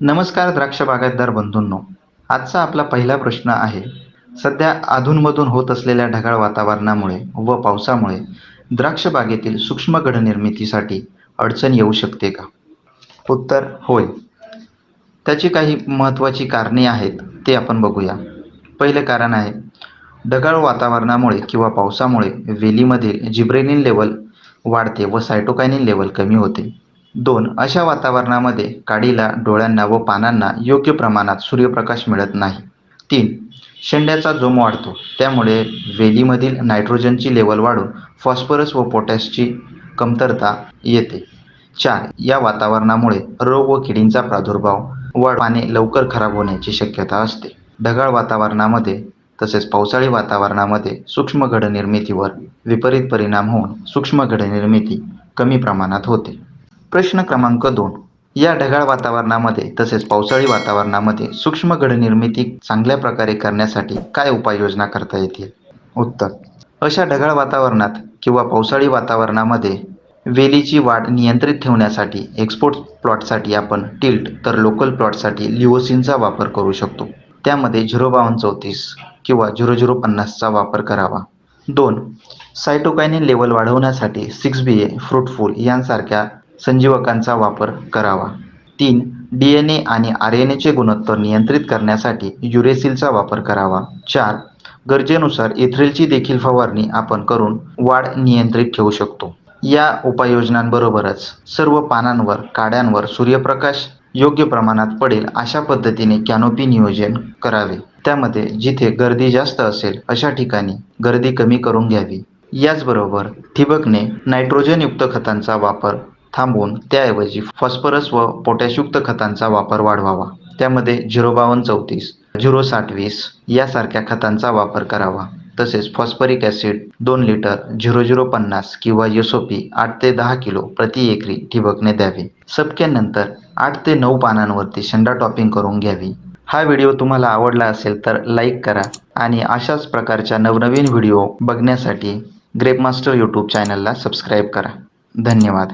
नमस्कार द्राक्ष बागायतदार बंधूंनो आजचा आपला पहिला प्रश्न आहे सध्या अधूनमधून होत असलेल्या ढगाळ वातावरणामुळे व पावसामुळे द्राक्ष बागेतील सूक्ष्म निर्मितीसाठी अडचण येऊ शकते का? उत्तर होय. त्याची काही महत्त्वाची कारणे आहेत ते आपण बघूया. पहिले कारण आहे ढगाळ वातावरणामुळे किंवा पावसामुळे वेलीमधील जिब्रेनिन लेवल वाढते व सायटोकायनिन लेवल कमी होते. दोन अशा वातावरणामध्ये काडीला डोळ्यांना व पानांना योग्य प्रमाणात सूर्यप्रकाश मिळत नाही. तीन शेंड्याचा जोम वाढतो. त्यामुळे वेलीमधील नायट्रोजनची लेवल वाढून फॉस्फरस व पोटॅशची कमतरता येते. चार या वातावरणामुळे रोग व किडींचा प्रादुर्भाव वाढ पाने लवकर खराब होण्याची शक्यता असते. ढगाळ वातावरणामध्ये तसेच पावसाळी वातावरणामध्ये सूक्ष्म घडनिर्मितीवर विपरीत परिणाम होऊन सूक्ष्म घडनिर्मिती कमी प्रमाणात होते. प्रश्न क्रमांक दोन. या ढगाळ वातावरणामध्ये तसेच पावसाळी वातावरणामध्ये सूक्ष्म घडनिर्मिती चांगल्या प्रकारे करण्यासाठी काय उपाययोजना करता येतील? उत्तर. अशा ढगाळ वातावरणात किंवा पावसाळी वातावरणामध्ये वेलीची वाढ नियंत्रित ठेवण्यासाठी एक्सपोर्ट प्लॉटसाठी आपण टिल्ट तर लोकल प्लॉटसाठी लिओसिनचा वापर करू शकतो. त्यामध्ये झिरो बावन्न चौतीस किंवा झिरो झिरो पन्नासचा वापर करावा. दोन. सायटोकायनिन लेवल वाढवण्यासाठी सिक्स बी ए फ्रूटफुल यांसारख्या संजीवकांचा वापर करावा. तीन डी एन ए आणि आर एन एचे गुणोत्तर नियंत्रित करण्यासाठी युरेसिलचा वापर करावा. चार गरजेनुसार इथ्रिलची देखील फवारणी आपण करून वाढ नियंत्रित ठेवू शकतो. या उपाययोजनांबरोबरच सर्व पानांवर काड्यांवर सूर्यप्रकाश योग्य प्रमाणात पडेल अशा पद्धतीने कॅनोपी नियोजन करावे. त्यामध्ये जिथे गर्दी जास्त असेल अशा ठिकाणी गर्दी कमी करून घ्यावी. याचबरोबर ठिबकने नायट्रोजनयुक्त खतांचा वापर थांबवून त्याऐवजी फॉस्फरस व पोटॅशयुक्त खतांचा वापर वाढवावा. त्यामध्ये झिरो बावन्न चौतीस झिरो साठ वीस यासारख्या खतांचा वापर करावा. तसेच फॉस्फरिक ॲसिड दोन लिटर झिरो झिरो पन्नास किंवा यसोपी आठ ते दहा किलो प्रति एकरी ठिबकने द्यावे. सपक्यानंतर आठ ते नऊ पानांवरती शेंडा टॉपिंग करून घ्यावी. हा व्हिडिओ तुम्हाला आवडला असेल तर लाईक करा आणि अशाच प्रकारच्या नवनवीन व्हिडिओ बघण्यासाठी ग्रेपमास्टर यूट्यूब चॅनलला सबस्क्राईब करा. धन्यवाद.